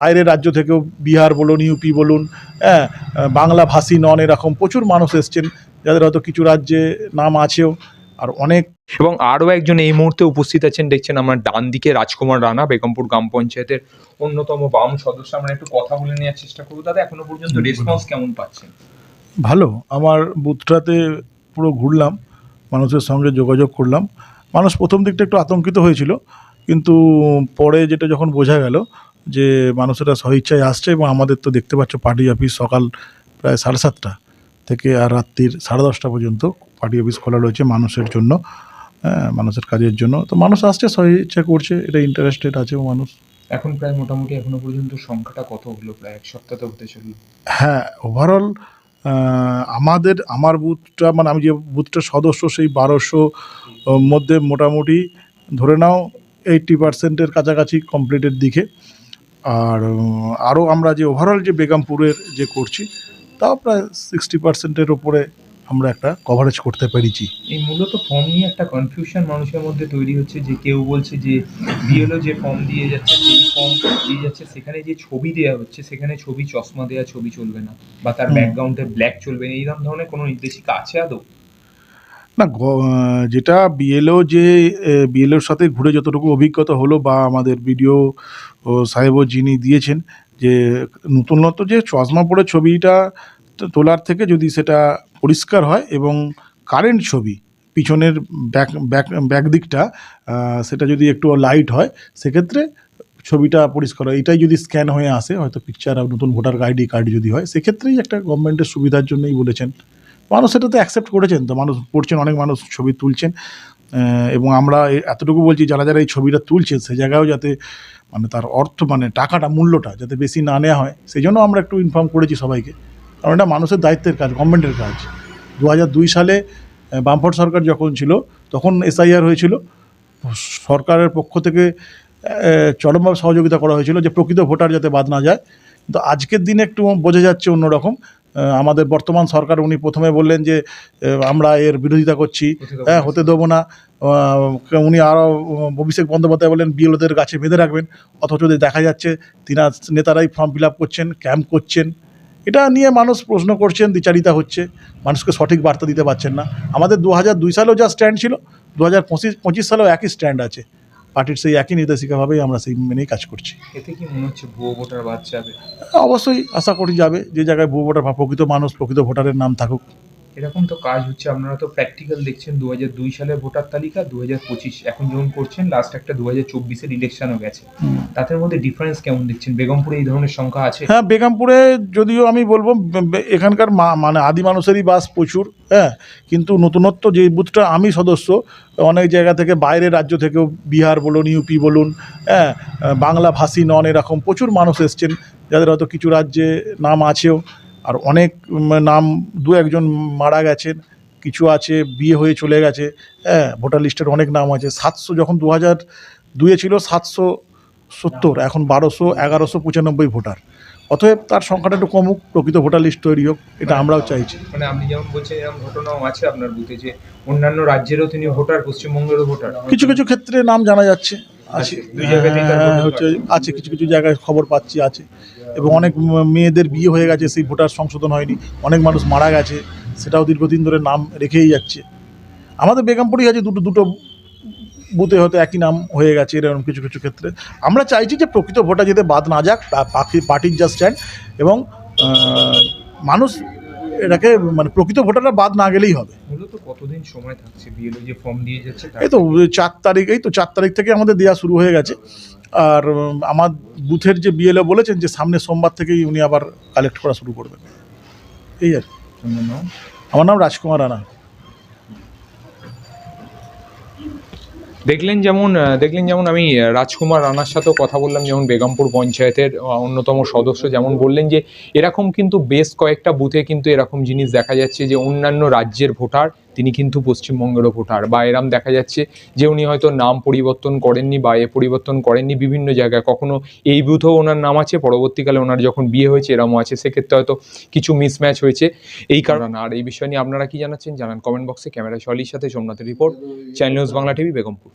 বাইরের রাজ্য থেকেও বিহার বলুন ইউপি বলুন হ্যাঁ বাংলা ভাষী নন এরকম প্রচুর মানুষ এসছেন যাদের হয়তো কিছু রাজ্যে নাম আছেও আর অনেক। এবং আরও একজন এই মুহূর্তে উপস্থিত আছেন দেখছেন আমার ডান দিকে রাজকুমার রানা বেগমপুর গ্রাম পঞ্চায়েতের অন্যতম বাম সদস্য। আমরা একটু কথা বলে নেওয়ার চেষ্টা করব। দাদা এখনও পর্যন্ত রেসপন্স কেমন পাচ্ছেন? ভালো আমার বুথটাতে পুরো ঘুরলাম মানুষের সঙ্গে যোগাযোগ করলাম। মানুষ প্রথম দিকটা একটু আতঙ্কিত হয়েছিল কিন্তু পরে যেটা যখন বোঝা গেল যে মানুষেরা স্বইচ্ছায় আসছে এবং আমাদের তো দেখতে পাচ্ছ পার্টি অফিস সকাল প্রায় সাড়ে সাতটা থেকে আর রাত্রির সাড়ে দশটা পর্যন্ত পার্টি অফিস খোলা রয়েছে মানুষের জন্য হ্যাঁ মানুষের কাজের জন্য। তো মানুষ আসছে স্বইচ্ছা করছে এটা ইন্টারেস্টেড আছে মানুষ। এখন প্রায় মোটামুটি এখনও পর্যন্ত সংখ্যাটা কত হলো? প্রায় এক সপ্তাহ তো হতে চলল। হ্যাঁ ওভারঅল আমাদের আমার বুথটা মানে আমি যে বুথটার সদস্য সেই বারোশো মধ্যে মোটামুটি ধরে নাও এইট্টি পার্সেন্টের কাছাকাছি কমপ্লিটের দিকে। আর আরও আমরা যে ওভারঅল যে বেগমপুরের যে করছি তাও প্রায় সিক্সটি পার্সেন্টের ওপরে আমরা একটা কভারেজ করতে পেরেছি। এই মূলত ফর্ম নিয়ে একটা কনফিউশন মানুষের মধ্যে তৈরি হচ্ছে যে কেউ বলছে যে বিএলও যে ফর্ম দিয়ে যাচ্ছে সেই ফর্ম দিয়ে যাচ্ছে সেখানে যে ছবি দেওয়া হচ্ছে সেখানে ছবি চশমা দেওয়া ছবি চলবে না বা তার ব্যাকগ্রাউন্ডে ব্ল্যাক চলবে না এইরকম ধরনের কোনো নির্দেশিকা আছে আদৌ? না যেটা বিএলও যে বিএলওর সাথে ঘুরে যতটুকু অভিজ্ঞতা হলো বা আমাদের বিডিও সাহেবও যিনি দিয়েছেন, যে, নতুনত্ব যে চশমা পড়ে ছবিটা তোলার থেকে যদি সেটা পরিষ্কার হয় এবং কারেন্ট ছবি, পিছনের ব্যাক ব্যাক ব্যাক দিকটা সেটা যদি একটু লাইট হয়, সেক্ষেত্রে ছবিটা পরিষ্কার হয়। এটাই যদি স্ক্যান হয়ে আসে, হয়তো পিকচার নতুন ভোটার আইডি কার্ড যদি হয়, সেক্ষেত্রেই একটা গভর্নমেন্টের সুবিধার জন্যই বলেছেন। মানুষ সেটা তো অ্যাকসেপ্ট করেছেন তো মানুষ পড়ছেন অনেক মানুষ ছবি তুলছেন এবং আমরা এতটুকু বলছি যারা যারা এই ছবিটা তুলছে সে জায়গায়ও যাতে মানে তার অর্থ মানে টাকাটা মূল্যটা যাতে বেশি না নেওয়া হয় সেই জন্য আমরা একটু ইনফর্ম করেছি সবাইকে। কারণ এটা মানুষের দায়িত্বের কাজ গভর্নমেন্টের কাজ। দু হাজার দুই সালে আহ, বামফ্রন্ট সরকার যখন ছিল তখন এসআইআর হয়েছিল। সরকারের পক্ষ থেকে চরমভাবে সহযোগিতা করা হয়েছিল যে প্রকৃত ভোটার যাতে বাদ না যায়। কিন্তু আজকের দিনে একটু বোঝা যাচ্ছে অন্যরকম আমাদের বর্তমান সরকার উনি প্রথমে বললেন যে আমরা এর বিরোধিতা করছি হ্যাঁ হতে দেবো না। উনি আরও অভিষেক বন্দ্যোপাধ্যায় বলেন বিএলওদের গাছে বেঁধে রাখবেন। অথচ দেখা যাচ্ছে তিনা নেতারাই ফর্ম ফিল আপ করছেন ক্যাম্প করছেন এটা নিয়ে মানুষ প্রশ্ন করছেন দ্বিচারিতা হচ্ছে। মানুষকে সঠিক বার্তা দিতে পারছেন না। আমাদের দু হাজার দুই সালেও যা স্ট্যান্ড ছিল দু হাজার পঁচিশ পঁচিশ সালেও একই স্ট্যান্ড আছে। পার্টির সেই একই নির্দেশিকাভাবেই আমরা সেই মেনেই কাজ করছি। এতে কি মনে হচ্ছে ভুয়ো ভোটার বাদ যাবে? অবশ্যই আশা করি যাবে। যে জায়গায় ভুয়ো ভোটার বা প্রকৃত মানুষ প্রকৃত ভোটারের নাম থাকুক এরকম তো কাজ হচ্ছে। আপনারা তো প্র্যাকটিক্যাল দেখছেন দু হাজার দুই সালের ভোটার তালিকা দু হাজার পঁচিশ। এখন যেমন করছেন লাস্ট একটা দু হাজার চব্বিশের ইলেকশনও গেছে। তাদের মধ্যে ডিফারেন্স কেমন দেখছেন? বেগমপুরে এই ধরনের সংখ্যা আছে? হ্যাঁ বেগমপুরে যদিও আমি বলব এখানকার মা- মানে আদি মানুষেরই বাস প্রচুর হ্যাঁ? কিন্তু নতুনত্ব যে বুথটা আমি সদস্য অনেক জায়গা থেকে বাইরের রাজ্য থেকেও বিহার বলুন ইউপি বলুন হ্যাঁ? বাংলা ভাষী নন এরকম প্রচুর মানুষ এসছেন যাদের হয়তো কিছু রাজ্যে নাম আছেও। আর অনেক নাম দু একজন মারা গেছেন কিছু আছে বিয়ে হয়ে চলে গেছে হ্যাঁ ভোটার লিস্টের অনেক নাম আছে। সাতশো যখন দু হাজার দুয়ে ছিল সাতশো সত্তর এখন বারোশো এগারোশো পঁচানব্বই ভোটার। অতএব তার সংখ্যাটা একটু কমুক প্রকৃত ভোটার লিস্ট তৈরি হোক এটা আমরাও চাইছি। মানে আপনি যেমন বলছেন এরকম ঘটনাও আছে আপনার বুথে যে অন্যান্য রাজ্যেরও তিনি ভোটার পশ্চিমবঙ্গেরও ভোটার। কিছু কিছু ক্ষেত্রে নাম জানা যাচ্ছে। আছে হ্যাঁ, হচ্ছে আছে কিছু কিছু জায়গায় খবর পাচ্ছি আছে। এবং অনেক মেয়েদের বিয়ে হয়ে গেছে সেই ভোটার সংশোধন হয়নি। অনেক মানুষ মারা গেছে সেটাও দীর্ঘদিন ধরে নাম রেখেই যাচ্ছে। আমাদের বেগমপুরেই আছে দুটো দুটো বুথে হয়তো একই নাম হয়ে গেছে এরকম কিছু কিছু ক্ষেত্রে। আমরা চাইছি যে প্রকৃত ভোটার যেতে বাদ না যাক পাখি- পার্টির যা স্ট্যান্ড এবং মানুষ এটাকে মানে প্রকৃত ভোটাররা বাদ না গেলেই হবে। মূলত কতদিন সময় থাকছে? বিএলও যে ফর্ম দিয়ে যাচ্ছে এই তো চার তারিখ এই তো চার তারিখ থেকে আমাদের দেওয়া শুরু হয়ে গেছে। আর আমার বুথের যে বিএলও বলেছেন যে সামনে সোমবার থেকেই উনি আবার কালেক্ট করা শুরু করবেন। এই আর কি। আমার নাম রাজকুমার রানা। দেখলেন যেমন দেখলেন যেমন আমি রাজকুমার রানার সাথেও কথা বললাম, যেমন বেগমপুর পঞ্চায়েতের অন্যতম সদস্য যেমন বললেন যে, এরকম কিন্তু বেশ কয়েকটা বুথে কিন্তু এরকম জিনিস দেখা যাচ্ছে যে, অন্যান্য রাজ্যের ভোটার তিনি কিন্তু পশ্চিমবঙ্গের ভোটার বা এরম দেখা যাচ্ছে যে উনি হয়তো নাম পরিবর্তন করেননি বা এ পরিবর্তন করেননি বিভিন্ন জায়গায়। কখনো এই বুথেও ওনার নাম আছে, পরবর্তীকালে ওনার যখন বিয়ে হয়েছে এরমও আছে। সেক্ষেত্রে হয়তো কিছু মিসম্যাচ হয়েছে। এই কারণে আর এই বিষয় নিয়ে আপনারা কি জানাচ্ছেন জানান কমেন্ট বক্সে। ক্যামেরা শলির সাথে সোমনাথের report, channel news Bangla TV, Begampur.